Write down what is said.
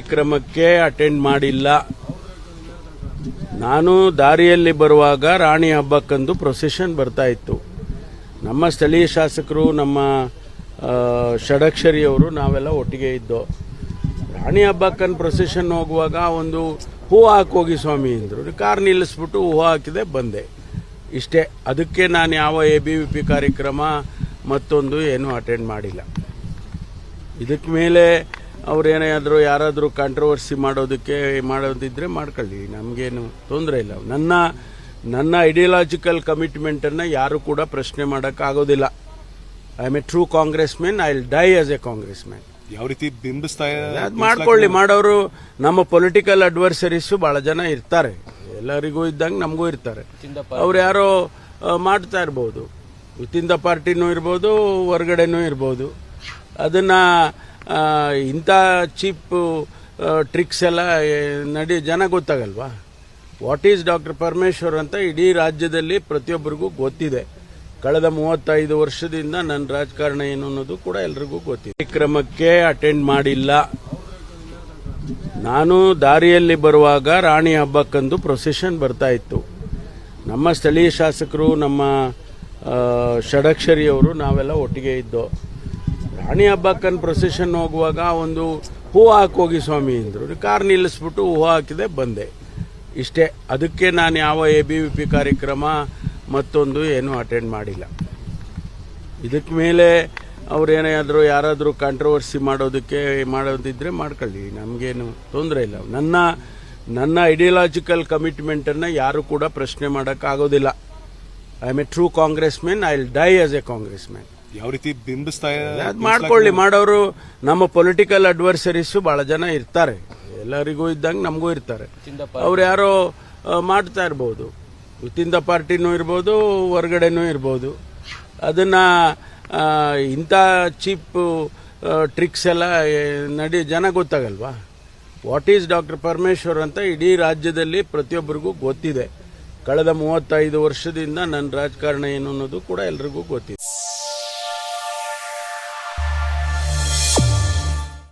ಕಾರ್ಯಕ್ರಮಕ್ಕೆ ಅಟೆಂಡ್ ಮಾಡಿಲ್ಲ. ನಾನು ದಾರಿಯಲ್ಲಿ ಬರುವಾಗ ರಾಣಿ ಹಬ್ಬಕ್ಕಂದು ಪ್ರೊಸೆಷನ್ ಬರ್ತಾ ಇತ್ತು. ನಮ್ಮ ಸ್ಥಳೀಯ ಶಾಸಕರು, ನಮ್ಮ ಷಡಕ್ಷರಿಯವರು ನಾವೆಲ್ಲ ಒಟ್ಟಿಗೆ ಇದ್ದೋ. ರಾಣಿ ಹಬ್ಬಕ್ಕನ್ ಪ್ರೊಸೆಷನ್ ಹೋಗುವಾಗ ಒಂದು ಹೂ ಹಾಕೋಗಿ ಸ್ವಾಮಿ ಅಂದರು. ಕಾರ್ ನಿಲ್ಲಿಸ್ಬಿಟ್ಟು ಹೂ ಹಾಕಿದೆ, ಬಂದೆ. ಇಷ್ಟೇ. ಅದಕ್ಕೆ ನಾನು ಯಾವ ಎ ಬಿ ವಿ ಪಿ ಕಾರ್ಯಕ್ರಮ ಮತ್ತೊಂದು ಏನೂ ಅಟೆಂಡ್ ಮಾಡಿಲ್ಲ. ಇದಕ್ಕೆ ಮೇಲೆ ಅವ್ರೇನಾದರೂ ಯಾರಾದರೂ ಕಾಂಟ್ರವರ್ಸಿ ಮಾಡೋದಕ್ಕೆ ಮಾಡೋದಿದ್ರೆ ಮಾಡ್ಕೊಳ್ಳಿ. ನಮಗೇನು ತೊಂದರೆ ಇಲ್ಲ. ನನ್ನ ನನ್ನ ಐಡಿಯಾಲಜಿಕಲ್ ಕಮಿಟ್ಮೆಂಟನ್ನು ಯಾರು ಕೂಡ ಪ್ರಶ್ನೆ ಮಾಡೋಕ್ಕಾಗೋದಿಲ್ಲ I am a true Congress men I will die as a Congress man ಯಾವ ರೀತಿ ಬಿಂಬಿಸ್ತಾ ಅದು ಮಾಡ್ಕೊಳ್ಳಿ. ಮಾಡೋರು ನಮ್ಮ ಪೊಲಿಟಿಕಲ್ ಅಡ್ವರ್ಸರೀಸು ಭಾಳ ಜನ ಇರ್ತಾರೆ. ಎಲ್ಲರಿಗೂ ಇದ್ದಂಗೆ ನಮಗೂ ಇರ್ತಾರೆ. ಅವ್ರು ಯಾರೋ ಮಾಡ್ತಾ ಇರ್ಬೋದು. ವಿತಿನ್ ದ ಪಾರ್ಟಿನೂ ಇರ್ಬೋದು ಹೊರಗಡೆನೂ ಇರ್ಬೋದು. ಅದನ್ನ ಇಂಥ ಚೀಪ್ ಟ್ರಿಕ್ಸ್ ಎಲ್ಲ ನಡಿ, ಜನ ಗೊತ್ತಾಗಲ್ವಾ? ವಾಟ್ ಈಸ್ ಡಾಕ್ಟರ್ ಪರಮೇಶ್ವರ್ ಅಂತ ಇಡೀ ರಾಜ್ಯದಲ್ಲಿ ಪ್ರತಿಯೊಬ್ಬರಿಗೂ ಗೊತ್ತಿದೆ. ಕಳೆದ ಮೂವತ್ತೈದು ವರ್ಷದಿಂದ ನನ್ನ ರಾಜಕಾರಣ ಏನು ಅನ್ನೋದು ಕೂಡ ಎಲ್ರಿಗೂ ಗೊತ್ತಿದೆ. ಕಾರ್ಯಕ್ರಮಕ್ಕೆ ಅಟೆಂಡ್ ಮಾಡಿಲ್ಲ. ನಾನು ದಾರಿಯಲ್ಲಿ ಬರುವಾಗ ರಾಣಿ ಹಬ್ಬಕ್ಕಂದು ಪ್ರೊಸೆಷನ್ ಬರ್ತಾ ಇತ್ತು. ನಮ್ಮ ಸ್ಥಳೀಯ ಶಾಸಕರು, ನಮ್ಮ ಷಡಕ್ಷರಿಯವರು ನಾವೆಲ್ಲ ಒಟ್ಟಿಗೆ ಇದ್ದೋ ರಾಣಿ ಹಬ್ಬಕ್ಕನ್ ಪ್ರೊಸೆಷನ್ ಹೋಗುವಾಗ ಒಂದು ಹೂ ಹಾಕೋಗಿ ಸ್ವಾಮಿ ಅಂದರು. ಕಾರ್ ನಿಲ್ಲಿಸ್ಬಿಟ್ಟು ಹೂ ಹಾಕಿದೆ, ಬಂದೆ. ಇಷ್ಟೇ. ಅದಕ್ಕೆ ನಾನು ಯಾವ ಎ ಬಿ ವಿ ಪಿ ಕಾರ್ಯಕ್ರಮ ಮತ್ತೊಂದು ಏನೂ ಅಟೆಂಡ್ ಮಾಡಿಲ್ಲ. ಇದಕ್ಕೆ ಮೇಲೆ ಅವ್ರೇನಾದರೂ ಯಾರಾದರೂ ಕಾಂಟ್ರವರ್ಸಿ ಮಾಡೋದಕ್ಕೆ ಮಾಡೋದಿದ್ರೆ ಮಾಡ್ಕೊಳ್ಳಿ. ನಮಗೇನು ತೊಂದರೆ ಇಲ್ಲ. ನನ್ನ ನನ್ನ ಐಡಿಯಾಲಜಿಕಲ್ ಕಮಿಟ್ಮೆಂಟನ್ನು ಯಾರು ಕೂಡ ಪ್ರಶ್ನೆ ಮಾಡೋಕ್ಕಾಗೋದಿಲ್ಲ. I am a true Congress men I will die as a Congress man ಯಾವ ರೀತಿ ಬಿಂಬಿಸ್ತಾ ಅದು ಮಾಡ್ಕೊಳ್ಳಿ. ಮಾಡೋರು ನಮ್ಮ ಪೊಲಿಟಿಕಲ್ ಅಡ್ವರ್ಸರೀಸು ಭಾಳ ಜನ ಇರ್ತಾರೆ. ಎಲ್ಲರಿಗೂ ಇದ್ದಂಗೆ ನಮಗೂ ಇರ್ತಾರೆ. ಅವ್ರು ಯಾರೋ ಮಾಡ್ತಾ ಇರ್ಬೋದು. ವಿತಿನ್ ದ ಪಾರ್ಟಿನೂ ಇರ್ಬೋದು ಹೊರಗಡೆನೂ ಇರ್ಬೋದು. ಅದನ್ನ ಇಂಥ ಚೀಪ್ ಟ್ರಿಕ್ಸ್ ಎಲ್ಲ ನಡಿ ಜನ ಗೊತ್ತಾಗಲ್ವಾ? ವಾಟ್ ಈಸ್ ಡಾಕ್ಟರ್ ಪರಮೇಶ್ವರ್ ಅಂತ ಇಡೀ ರಾಜ್ಯದಲ್ಲಿ ಪ್ರತಿಯೊಬ್ಬರಿಗೂ ಗೊತ್ತಿದೆ. ಕಳೆದ ಮೂವತ್ತೈದು ವರ್ಷದಿಂದ ನನ್ನ ರಾಜಕಾರಣ ಏನು ಅನ್ನೋದು ಕೂಡ ಎಲ್ರಿಗೂ ಗೊತ್ತಿದೆ.